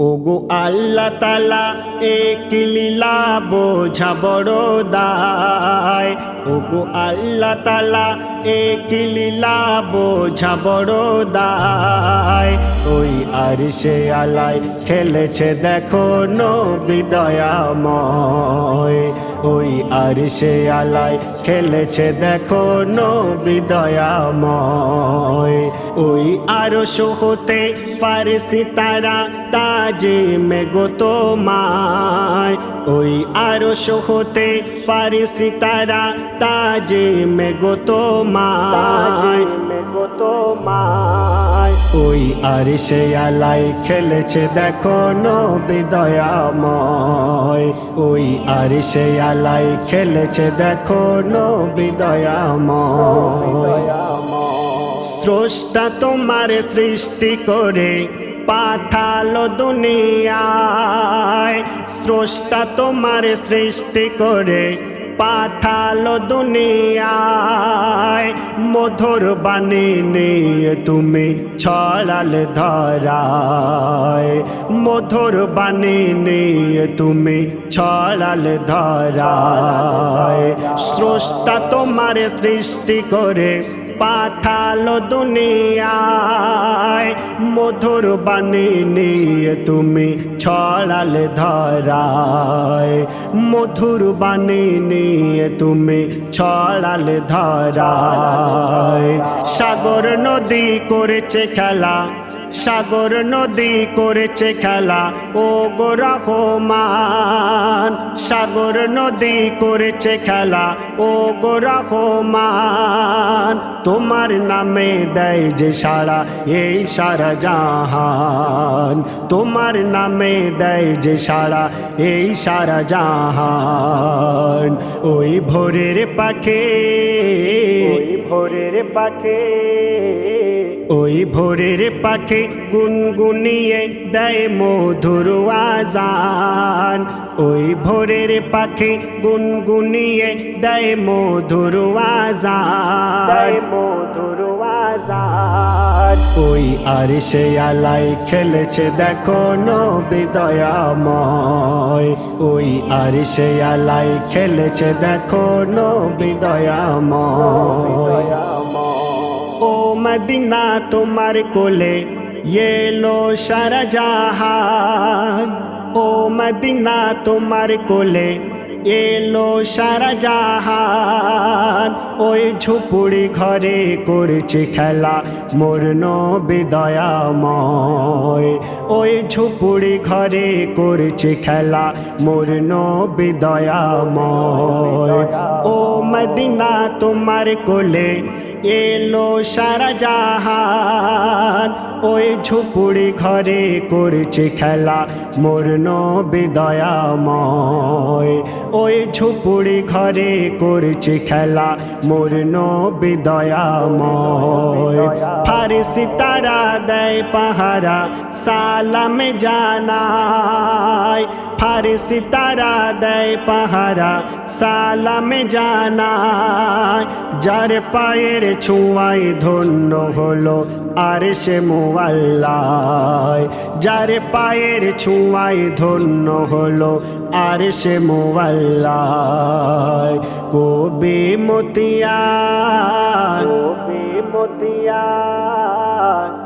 ওগো আল্লাহ তালা এক লীলা বোঝা বড় দায়। ওগো আল্লাহ তালা এক লীলা বোঝা বড় দায়। ওই আর সে আলাই খেলেছে দেখো নবী দয়াময়। ওই আর সে আলাই খেলেছে দেখো নবী দয়াময়। ওই আরও হতে ফারসি তারা তাজে মে গো তোমায়। ওই আরও হতে ফারসি তারা তাজে মে গো তোমায় মে গো তোমায়। ওই আর সে আলাই খেলেছে দেখো নবী দয়াময়। ওই আর সে আলাই খেলেছে দেখো নবী দয়াময় স্রষ্টা তোমার সৃষ্টি করে পাঠালো দুনিয়ায়। স্রষ্টা তোমার সৃষ্টি করে পাঠালো দুনিয়ায়, মধুর বাণী নিয়ে তুমি ছড়াল ধরায়। মধুর বাণী নিয়ে তুমি ছড়াল ধরায়। স্রষ্টা তোমার সৃষ্টি করে পাঠালো দুনিয়ায়, মধুর বাণী নিয়ে তুমি ছড়ালে ধরায়। মধুর বাণী নিয়ে তুমি ছড়ালে ধরায়। সাগর নদী করেছে খেলা সাগর নদী করেছে খেলা। ও গো রহমান, সাগর নদী করেছে খেলা। ও গো রহমান, তোমার নামে দেয় যে সারা এই সারা জাহান। তোমার নামে দেয় যে সারা এই সারা জাহান। ওই ভোরের পাখে, ওই ভোরের পাখে ওই ভোরের পাখি গুনগুনিয়ে দেয় মধুর আজান। ওই ভোরের পাখি গুনগুনিয়ে দেয় মধুর আজান। মধুর আজান। ওই আর সে আলাই খেলেছে দেখো নবী দয়াময়। ওই আর সে আলাই খেলেছে দেখো নবী দয়াময়। ও মদিনা তোমার কোলে এলো সারা জাহান ও মদিনা তোমার কোলে এলো সারা জাহান ওই ঝুপুড়ি ঘরে করেছে খেলা মোর নবী দয়াময় ওই ঝুপুড়ি ঘরে করেছে খেলা মোর নবী দয়াময় ও মদিনা তোমার কোলে এলো সারা জাহান। ওই ঝুপুড়ি ঘরে করেছে খেলা, মোর নবী দয়াময়। ওই ঝুপুড়ি ঘরে করেছে খেলা, মোর নবী দয়াময়। ফারসি তারা দেয় পাহারা, সালামে জানায়। ফারসি তারা দেয় পাহারা, সালামে জানায়। যার পায়ের ছোঁয়ায় ধন্য হলো আর সে মোয়াল্লায়। যার পায়ের ছোঁয়ায় ধন্য হলো আর সে মোয়াল্লায়। কবি মতিয়ার কবি মতিয়ার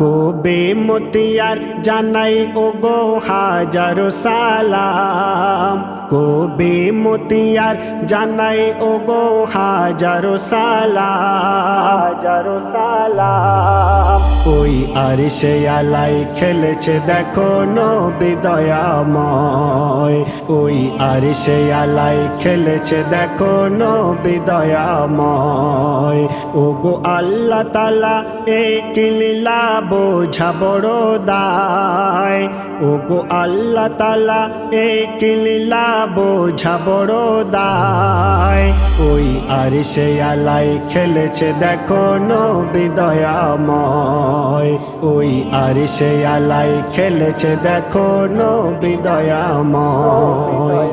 কবি মতিয়ার জানাই ও গো হাজার সালাম। কবি মতিয়ার জানাই ও গো হাজার সালাম। হাজার সালাম। ওই আর সে আলাই খেলেছে, দেখো নবী দয়াময়। ওই আর সে আলাই খেলেছে, দেখো নবী দয়াময়। ও গো আল্লাহ তালা এক লীলা বোঝা বড় দায়। ও গো আল্লাহ তালা এক লীলা, বোঝা বড় দায়। ওই আর সে আলাই খেলেছে, দেখো নবী দয়াময়। ওই আর সে আলাই খেলেছে, দেখো নবী দয়াময়।